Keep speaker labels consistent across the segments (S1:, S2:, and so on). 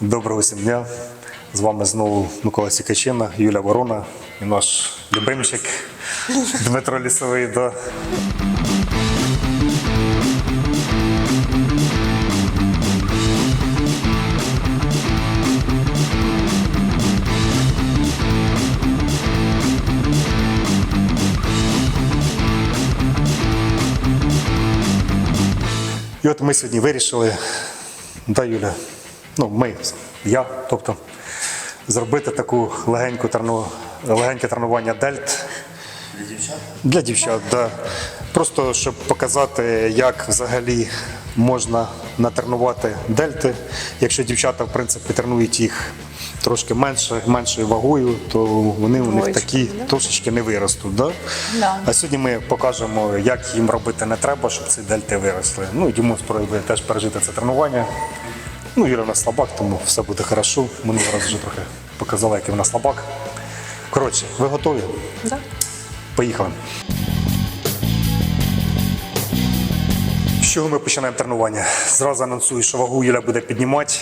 S1: Доброго всім дня. З вами знову Микола Сікачина, Юля Ворона і наш любимчик Дмитро Лісовий. Да. І от ми сьогодні вирішили, да, Юля, ну ми, я, тобто, зробити таку легеньку трену, легеньке тренування дельт. Для дівчат? Для дівчат, да. Просто щоб показати, як взагалі можна натренувати дельти. Якщо дівчата, в принципі, тренують їх трошки менше, меншою вагою, то вони у них
S2: Двоєчки,
S1: такі
S2: да?
S1: трошечки не виростуть. Да?
S2: Да.
S1: А сьогодні ми покажемо, як їм робити не треба, щоб ці дельти виросли. Ну і Дімон спробує теж пережити це тренування. Ну, Юля в нас слабак, тому все буде хорошо. Минулий раз вже трохи показала, який в нас слабак. Коротше, ви готові?
S2: Да.
S1: Поїхали. З чого ми починаємо тренування? Зразу анонсую, що вагу Юля буде піднімати,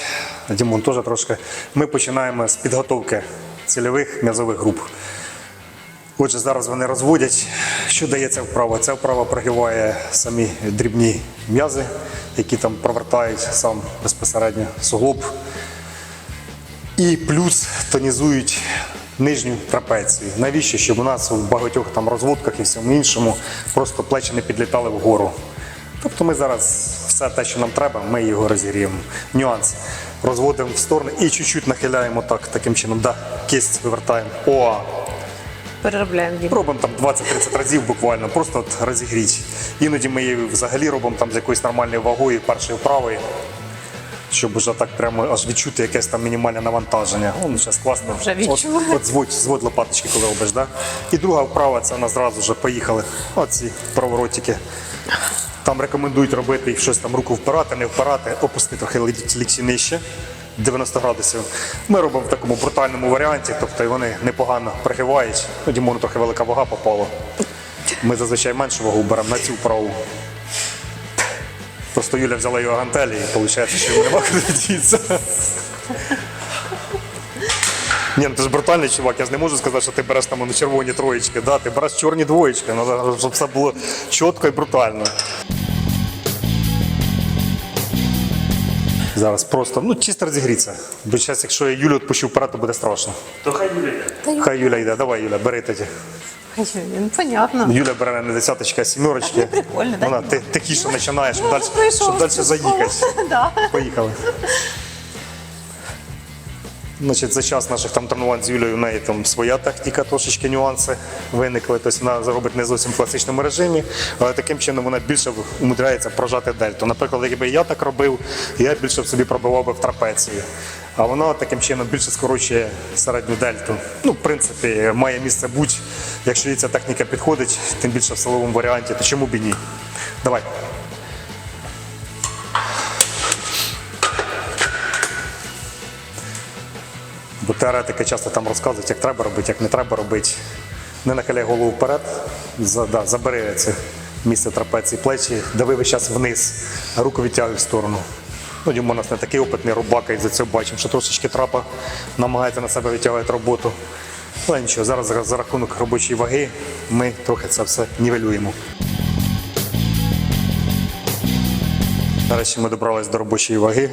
S1: Дімон теж трошки. Ми починаємо з підготовки цільових м'язових груп. Отже, зараз вони розводять. Що дає ця вправа? Ця вправа прогріває самі дрібні м'язи, які там провертають сам безпосередньо суглоб. І плюс тонізують нижню трапецію. Навіщо? Щоб у нас в багатьох там розводках і всьому іншому просто плечі не підлітали вгору. Тобто ми зараз все те, що нам треба, ми його розігріємо. Нюанс. Розводимо в сторони і чуть-чуть нахиляємо так, таким чином. Да, кисть вивертаємо. О,
S2: Переробляємо їм.
S1: Робимо там 20-30 разів буквально, просто от розігріть. Іноді ми її взагалі робимо там з якоюсь нормальною вагою, першою вправою, щоб вже так прямо аж відчути якесь там мінімальне навантаження. О, ну, зараз класно.
S2: Вже.
S1: От, от зводь, зводь лопаточки, коли робиш, да? І друга вправа це нас зразу вже поїхали. Оці проворотики. Там рекомендують робити їх щось там руку впирати, не впирати, опусти трохи лі- лікті нижче. 90 градусів. Ми робимо в такому брутальному варіанті, тобто вони непогано пригивають. Ну, Дімону трохи велика вага попала. Ми зазвичай меншу вагу беремо на цю вправу. Просто Юля взяла його гантелі і виходить, що йому нема куди дітися. Ні, ну ти ж брутальний чувак, я ж не можу сказати, що ти береш там ну, червоні троєчки, да? ти береш чорні двоєчки, ну, щоб все було чітко і брутально. Зараз просто, ну чисто розігріться. Бо зараз, якщо я Юлю відпущу вперед, то буде страшно.
S3: То хай Юля йде.
S1: Хай Юля йде, давай, Юля, бери тоді.
S2: Ну, понятно.
S1: Юля бере не десяточка, а сімерочки.
S2: прикольно, да?
S1: Вона ти, тихіше починає, щоб
S2: Ну,
S1: далі, щоб далі заїхати.
S2: Да.
S1: Поїхали. Значить, за час наших там тренувань з Юлею в неї там своя техніка, трошечки нюанси виникли. Тобто вона заробить не зовсім в класичному режимі, але таким чином вона більше умудряється прожати дельту. Наприклад, якби я так робив, я більше б собі пробивав би в трапецію. А вона таким чином більше скорочує середню дельту. Ну, в принципі, має місце бути. Якщо їй ця техніка підходить, тим більше в силовому варіанті, то чому б і ні? Давай. Бо теоретики часто там розказують, як треба робити, як не треба робити. Не нахиляй голову вперед, за, да, забери це місце трапеції плечі, дави весь час вниз, а руку відтягуй в сторону. Ну, Дім у нас не такий опитний рубака, і за це бачимо, що трошечки трапа намагається на себе відтягувати роботу. Але нічого, зараз за- рахунок робочої ваги ми трохи це все нівелюємо. Нарешті ми добрались до робочої ваги.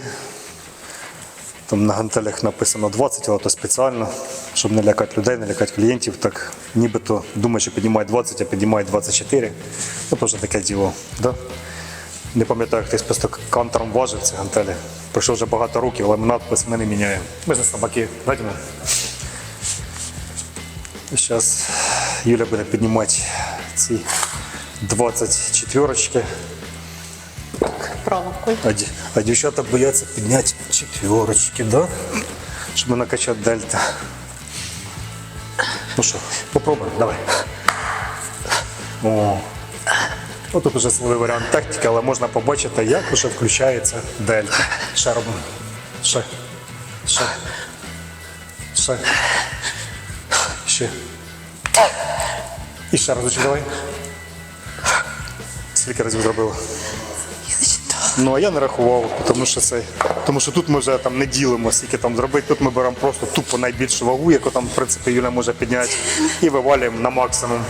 S1: Там на гантелях написано 20, але то спеціально, щоб не лякати людей, не лякати клієнтів. Так нібито думає, що піднімає 20, а піднімає 24. Ну, теж таке діло. Да? Не пам'ятаю, хтось просто кантером важив ці гантелі. Пройшло вже багато років, але надпис ми не міняємо. Ми ж не собаки. І зараз Юля буде піднімати ці 24
S2: Правокуль.
S1: а, а дівчата бояться підняти четверочки, да? Щоб накачати дельта. Ну що, попробуємо, давай. О. Ну, тут вже свій варіант тактики, але можна побачити, як вже включається дельта. Ще робимо. Ще. Ще. Ще. Ще. І ще разочок давай. Скільки разів зробила? Ну, а я не рахував, тому що це Тому що тут ми вже там не ділимо, скільки там зробити. Тут ми беремо просто тупо найбільшу вагу, яку там, в принципі, Юля може підняти, і вивалюємо на максимум.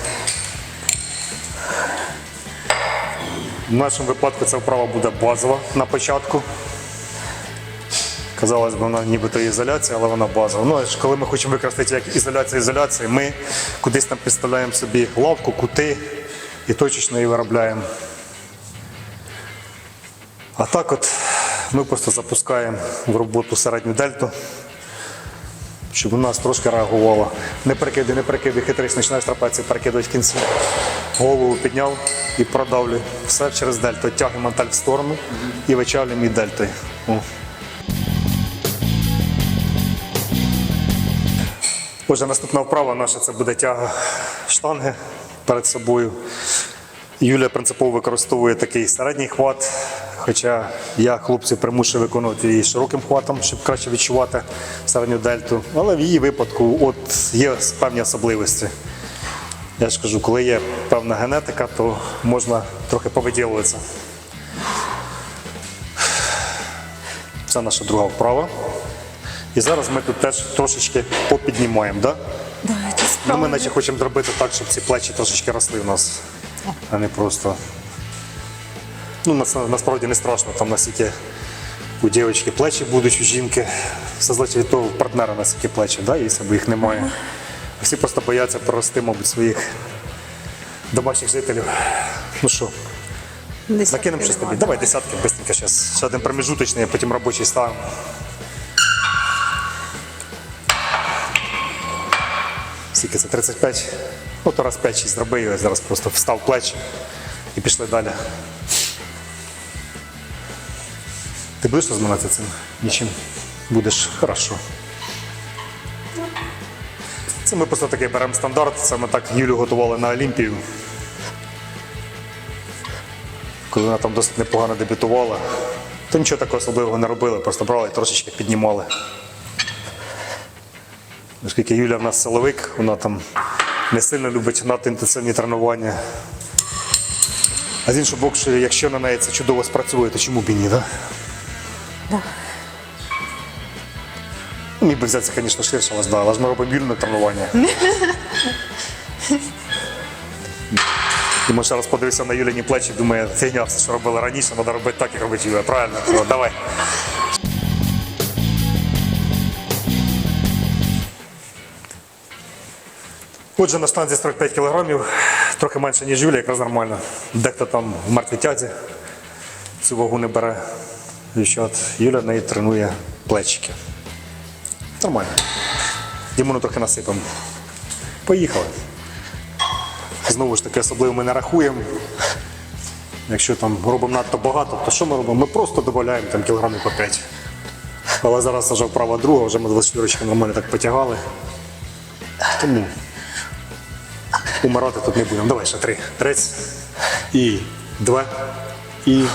S1: В нашому випадку ця вправа буде базова на початку. Казалось би, вона нібито ізоляція, але вона базова. Ну, коли ми хочемо використати як ізоляція ізоляції, ми кудись там підставляємо собі лавку, кути і точечно її виробляємо. А так от ми просто запускаємо в роботу середню дельту, щоб у нас трошки реагувала. Не перекиди, не перекиди, хитрість, починаєш трапецію перекидувати в кінці. Голову підняв і продавлюй. Все через дельту. Тягнемо манталь в сторону і вичавлюємо і дельтою. О. Отже, наступна вправа наша це буде тяга штанги перед собою. Юлія принципово використовує такий середній хват, хоча я хлопців примушую виконувати її широким хватом, щоб краще відчувати середню дельту. Але в її випадку от є певні особливості. Я ж кажу, коли є певна генетика, то можна трохи повиділуватися. Це наша друга вправа. І зараз ми тут теж трошечки попіднімаємо. Да?
S2: Да,
S1: Ну, ми наче хочемо зробити так, щоб ці плечі трошечки росли в нас, а не просто. Ну, насправді не страшно, там наскільки у дівчинки плечі будуть, у жінки. Все залежить від того, партнера наскільки плечі, да, є, або їх немає. Всі просто бояться прорости, мабуть, своїх домашніх жителів. Ну що, накинемо щось тобі.
S2: давай.
S1: Десятки, быстренько зараз. Ще один промежуточний, а потім робочий ставимо. Скільки це 35? Ну, то раз 5-6 зроби його, зараз просто встав плечі і пішли далі. Ти будеш розминатися цим? Нічим. Будеш хорошо. Це ми просто такий беремо стандарт. Ми так Юлю готували на Олімпію. Коли вона там досить непогано дебютувала, то нічого такого особливого не робили, просто брали і трошечки піднімали. Оскільки Юля в нас силовик, вона там не сильно любить надто інтенсивні тренування. А з іншого боку, що якщо на неї це чудово спрацює, то чому б і ні, так?
S2: Да.
S1: Ну, Міг би взятися, звісно, ширше, ж, да, але ж ми робимо вільне тренування. Ми ще раз подивився на Юліні плечі, думає, фігня, все, що робили раніше, треба робити так, як робить Юля. Правильно? Ну, давай. Отже, на штанзі 45 кг, трохи менше, ніж Юля, якраз нормально. Дехто там в мертвій тязі цю вагу не бере. І от Юля неї тренує плечики. Нормально. Дімону трохи насипемо. Поїхали. Знову ж таки, особливо ми не рахуємо. Якщо там робимо надто багато, то що ми робимо? Ми просто додаємо там кілограмів по 5. Але зараз вже вправа друга, вже ми 24 нормально так потягали. Тому умирати тут не будемо. Давай ще три. Трець. І два. І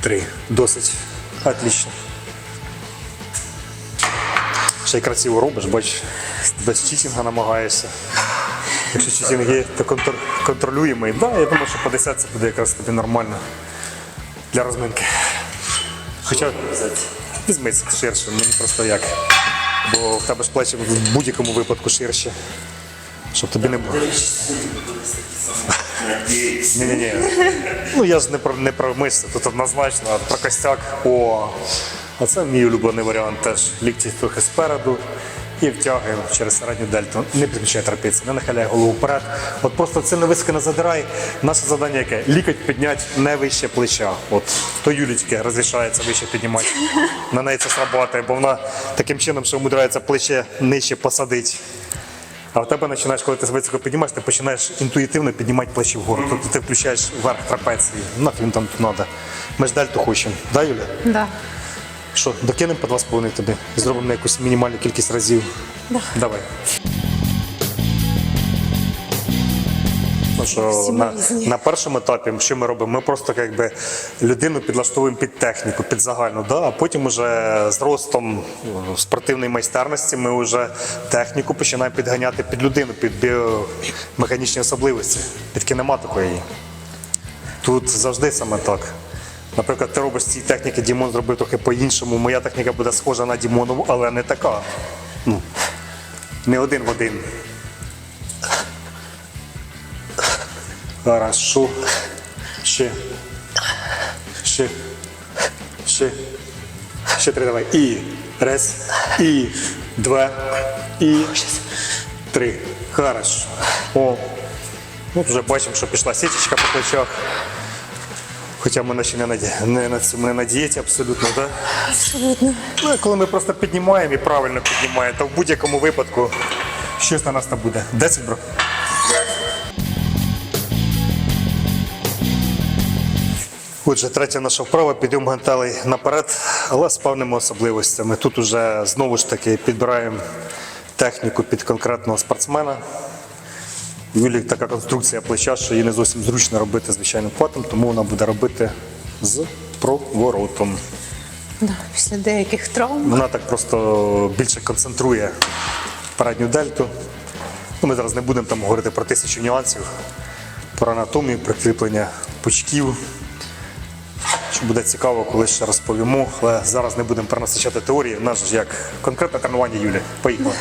S1: три. Досить. Отлично. Ще й красиво робиш, бач, без читінга намагаєшся. Якщо читінг є, то контр- контролюємо. І да, я думаю, що по 10 це буде якраз тобі нормально для розминки. Хоча візьми ширше, мені просто як. Бо в тебе ж плечі в будь-якому випадку ширше. Щоб тобі не було. Ні-ні-ні. Ну я ж не про не про мишці, тут однозначно, а про костяк. О, а це мій улюблений варіант теж. Лікті трохи спереду і втягуємо через середню дельту. Не підключай трапецію, не нахиляй голову вперед. От просто це не не задирай. Наше завдання яке? Лікоть підняти не вище плеча. От то Юлічки розрішається вище піднімати. На неї це срабатує, бо вона таким чином, що умудряється плече нижче посадити. А в тебе починаєш, коли ти високо піднімаєш, ти починаєш інтуїтивно піднімати плечі вгору. Тобто ти включаєш верх трапеції. Нафіг там там треба. Ми ж дельту хочемо. Да, Юля?
S2: Да.
S1: Що, докинемо по 2,5 тобі? Зробимо на якусь мінімальну кількість разів.
S2: Да.
S1: Давай. Що на, на першому етапі, що ми робимо? Ми просто якби, людину підлаштовуємо під техніку, під загальну. Да? А потім уже з ростом спортивної майстерності ми вже техніку починаємо підганяти під людину, під біомеханічні особливості, під кінематику її. Тут завжди саме так. Наприклад, ти робиш ці техніки, Дімон зробив трохи по-іншому. Моя техніка буде схожа на Дімонову, але не така. Ну, не один в один. Хорошо. Ще. Ще. Ще. Ще три давай. І. Раз. І. Два. І. Три. Хорошо. О. От вже бачимо, що пішла сіточка по плечах. Хоча ми ще не на, не на не на дієті абсолютно, так?
S2: Абсолютно.
S1: Ну, коли ми просто піднімаємо і правильно піднімаємо, то в будь-якому випадку щось на нас там буде. 10, бро? Отже, третя наша вправа, підйом гантелей наперед, але з певними особливостями. Тут уже знову ж таки підбираємо техніку під конкретного спортсмена. У Юлі така конструкція плеча, що її не зовсім зручно робити звичайним хватом, тому вона буде робити з проворотом.
S2: Да, після деяких травм.
S1: Вона так просто більше концентрує передню дельту. Ну, ми зараз не будемо там говорити про тисячу нюансів, про анатомію, прикріплення пучків. Що буде цікаво, коли ще розповімо, але зараз не будемо перенасичати теорії. У нас ж як конкретне тренування Юлі. Поїхали.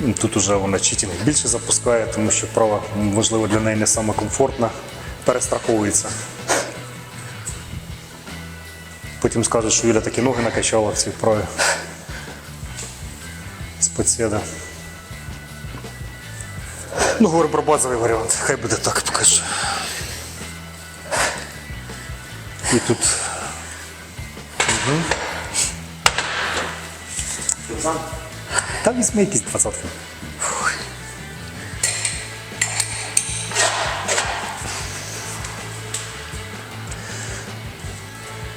S1: Ну, Тут уже вона читінг більше запускає, тому що вправа, можливо, для неї не саме комфортна, перестраховується. Потім скажуть, що Юля такі ноги накачала в цій вправі. З подсіда. Ну, говоримо про базовий варіант. Хай буде так покажу. І тут. Угу. Та візьми якісь двадцятки.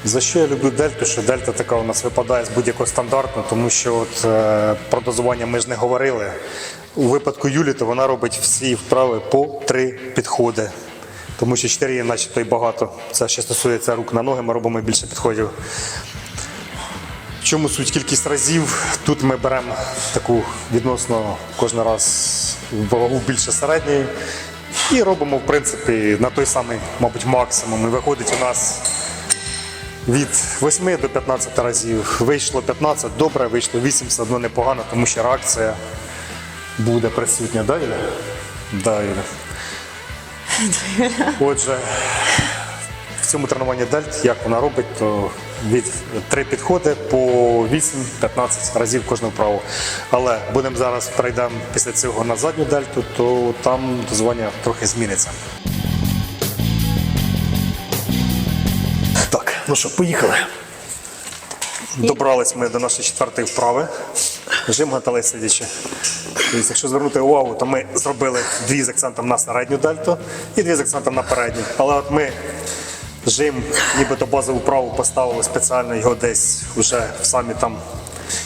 S1: За що я люблю дельту? Що дельта така у нас випадає з будь-якого стандарту, тому що от, е, про дозування ми ж не говорили. У випадку Юлі, то вона робить всі вправи по три підходи. Тому що чотири є начебто і багато. Це ще стосується рук на ноги, ми робимо більше підходів. В чому суть кількість разів? Тут ми беремо таку відносно кожен раз вагу більше середньої і робимо, в принципі, на той самий, мабуть, максимум. І виходить у нас від 8 до 15 разів. Вийшло 15, добре, вийшло 8, все одно непогано, тому що реакція буде присутня. Да, Юля? Да, Юля. Отже, в цьому тренуванні дельт, як вона робить, то від три підходи по 8-15 разів кожну вправу. Але будемо зараз перейдемо після цього на задню дельту, то там дозвання трохи зміниться. Так, ну що, поїхали. Добрались ми до нашої четвертої вправи. Жим гантелей сидячи. Тобто, якщо звернути увагу, то ми зробили дві з акцентом на середню дельту і дві з акцентом на передню. Але от ми жим, нібито базову вправу поставили спеціально його десь вже в самі там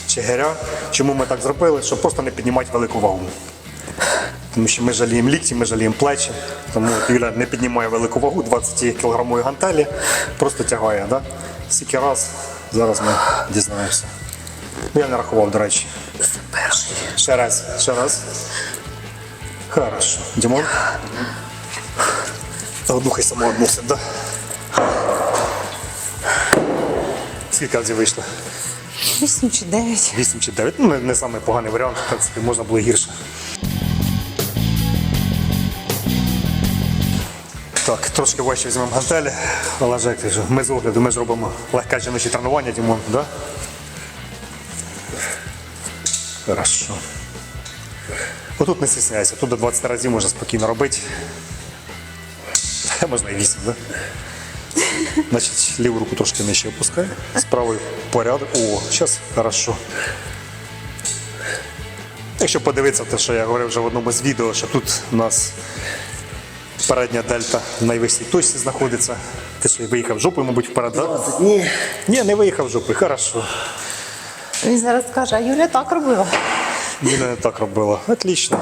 S1: чигиря. Чому ми так зробили? Щоб просто не піднімати велику вагу. Тому що ми жаліємо лікті, ми жаліємо плечі. Тому Юля не піднімає велику вагу, 20 кілограмової гантелі, просто тягає. Да? Скільки раз, зараз ми дізнаємося. Я не рахував, до речі.
S2: Перший.
S1: Ще раз, ще раз. Хорошо. Дімон? Одну хай само односить, да? Скільки разів вийшло?
S2: Вісім чи дев'ять.
S1: 8 чи 9. Ну, не, не самий поганий варіант, в принципі, можна було гірше. Так, трошки важче візьмемо гантелі, але ж як ти ж, ми з огляду, ми ж робимо легке жіночі тренування, Дімон, да? Хорошо. Отут не стісняйся, тут до 20 разів можна спокійно робити. Можна і 8, да? Значить, ліву руку трошки нижче опускай, з правою порядок. О, зараз хорошо. Якщо подивитися те, що я говорив вже в одному з відео, що тут у нас передня дельта в найвищій точці знаходиться. Ти що виїхав жопою, мабуть, вперед, да?
S3: Ні,
S1: Ні, не виїхав жопою, хорошо.
S2: Він зараз скаже, а Юля так робила.
S1: Юля не так робила. Отлично.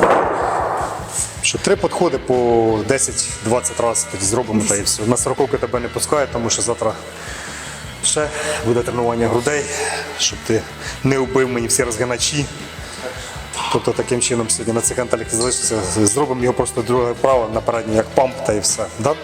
S1: Що три підходи по 10-20 разів тоді зробимо та і все. На сороковки тебе не пускають, тому що завтра ще буде тренування грудей, щоб ти не убив мені всі розганачі. Тобто таким чином сьогодні на цих залишиться. Зробимо його просто друге право на передній як памп та і все. Да?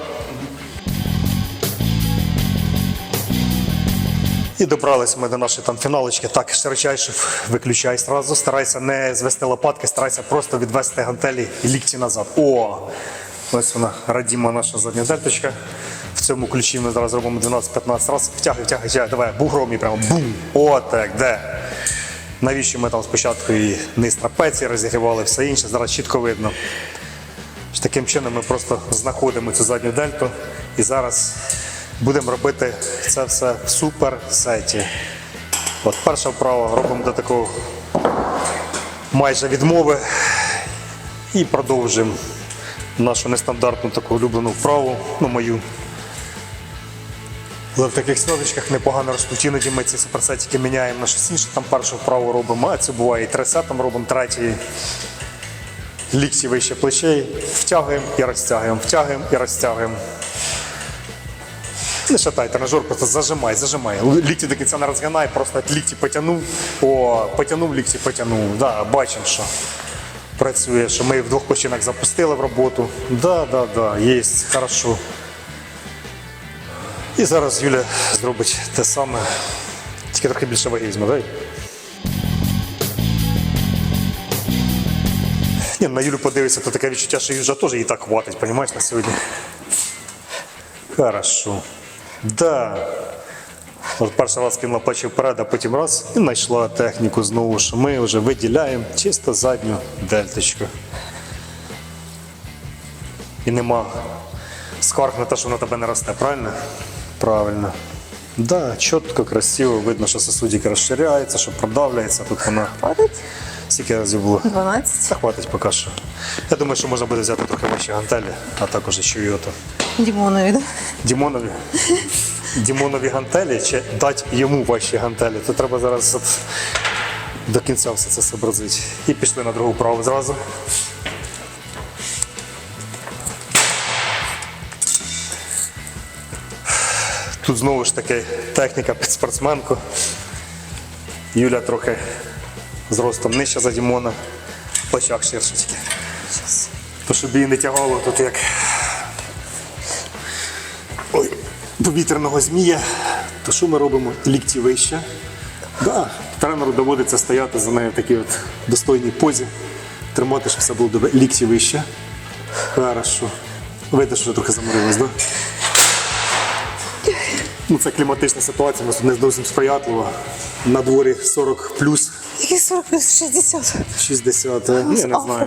S1: І добралися ми до нашої там фіналочки. Так, Широчайшив, виключай сразу. Старайся не звести лопатки, старайся просто відвести гантелі і лікті назад. О! Ось вона, радіма наша задня дельточка. В цьому ключі ми зараз робимо 12-15 разів. Втягай, втягай, втягай. Давай, бугром і прямо бум! О, так, де? Навіщо ми там спочатку і низ трапеції розігрівали, все інше, зараз чітко видно. Таким чином ми просто знаходимо цю задню дельту і зараз будемо робити це все в супер сеті. От перша вправа робимо до такого майже відмови і продовжуємо нашу нестандартну таку улюблену вправу, ну мою. Але в таких сьогодочках непогано ростуть. Іноді ми ці суперсетики міняємо на щось інше, там першу вправу робимо, а це буває і трисетом робимо, третій лікті вище плечей, втягуємо і розтягуємо, втягуємо і розтягуємо. Не шатай, тренажер просто зажимай, зажимай. Лікті до кінця не розгинай, просто лікті потягнув, о, потягнув, лікті потягнув. Да, бачимо, що працює, що ми в двох починах запустили в роботу. Да, да, да, є, хорошо. І зараз Юля зробить те саме, тільки трохи більше ваги дай. Ні, на Юлю подивишся, то таке відчуття, що вже теж їй так хватить, розумієш, на сьогодні. Хорошо. Да. От перший раз кинула плечі вперед, а потім раз і знайшла техніку знову, що ми вже виділяємо чисто задню дельточку. І нема скарг на те, що вона тебе не росте, правильно? Правильно. Да, чітко, красиво, видно, що сосудик розширяється, що продавлюється. Тут вона
S2: Хватить?
S1: скільки разів було?
S2: 12.
S1: Це хватить поки що. Я думаю, що можна буде взяти трохи ваші гантелі, а також й ото.
S2: Дімонові, да?
S1: Дімонові. Дімонові гантелі чи дати йому ваші гантелі. То треба зараз до кінця все це зобразити. І пішли на другу праву зразу. Тут знову ж таки техніка під спортсменку. Юля трохи зростом нижча за Дімона, плечах ширше тільки. То щоб її не тягало, тут як повітряного змія, то що ми робимо? Лікті вище. Да, тренеру доводиться стояти за нею в такій от достойній позі, тримати, щоб все було добре. Лікті вище. Хорошо. Видно, що трохи заморилось, так? Да? Ну, це кліматична ситуація, у нас тут не зовсім сприятливо. На дворі 40 плюс
S2: Який 40 плюс 60.
S1: 60. е, Ні, я не знаю.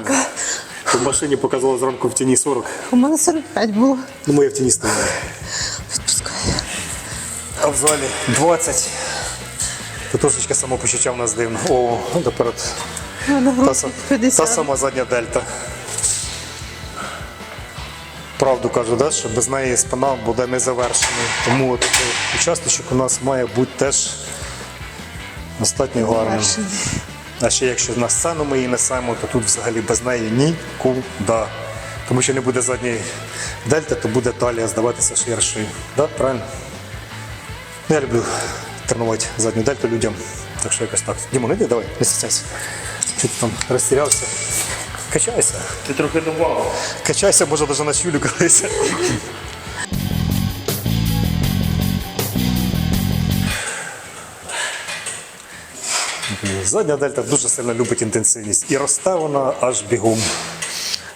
S1: В машині показало зранку в тіні 40,
S2: У мене 45 було.
S1: ну ми в тіні стоїмо. А в залі 20. То трошечки самопочуття в нас дивно. О, ну тепер от
S2: У мене
S1: та,
S2: грудь
S1: са-
S2: 50.
S1: та сама задня дельта. Правду кажу, да, що без неї спина буде не завершеною. Тому от такий участочок у нас має бути теж достатньо гарним. А ще якщо на сцену ми її несемо, то тут взагалі без неї нікуди. Тому що не буде задньої дельти, то буде талія здаватися ширшою. Да? Правильно? Я люблю тренувати задню дельту людям. Так що якось так. Дімон, іди, давай, не стісняйся. Ти там розтірявся. Качайся.
S3: Ти трохи добавив.
S1: Качайся, може навіть на чулю колись. Задня дельта дуже сильно любить інтенсивність і росте вона аж бігом.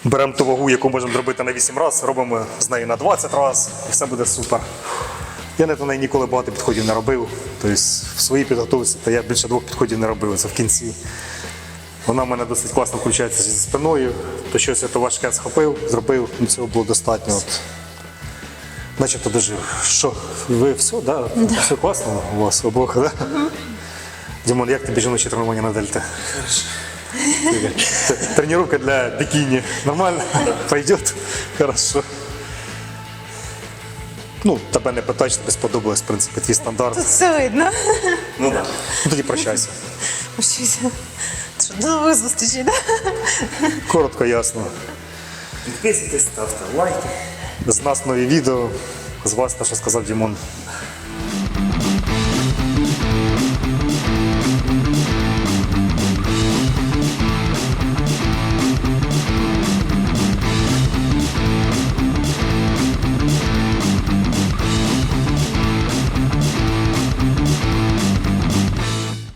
S1: Беремо ту вагу, яку можемо зробити на 8 разів, робимо з нею на 20 разів, і все буде супер. Я на неї ніколи багато підходів не робив. Тобто в своїй підготовці то я більше двох підходів не робив, це в кінці. Вона в мене досить класно включається зі спиною, то щось я то важке схопив, зробив, ну цього було достатньо. От. Начебто дожив. Що, ви все, да? все класно у вас обох, да? Дімон, як тобі жіночі тренування на дельта? Тренировка для бикини. Нормально? Пойдет? Хорошо. Ну, тебе не питають, тобі сподобалось, в принципі, твій стандарт.
S2: Тут все видно.
S1: Ну так. Ну тоді прощайся.
S2: Вчуся. Що, До нових зустрічей, да?
S1: Коротко, ясно.
S3: Підписуйтесь, ставте лайки.
S1: З нас нові відео, з вас те, що сказав Дімон.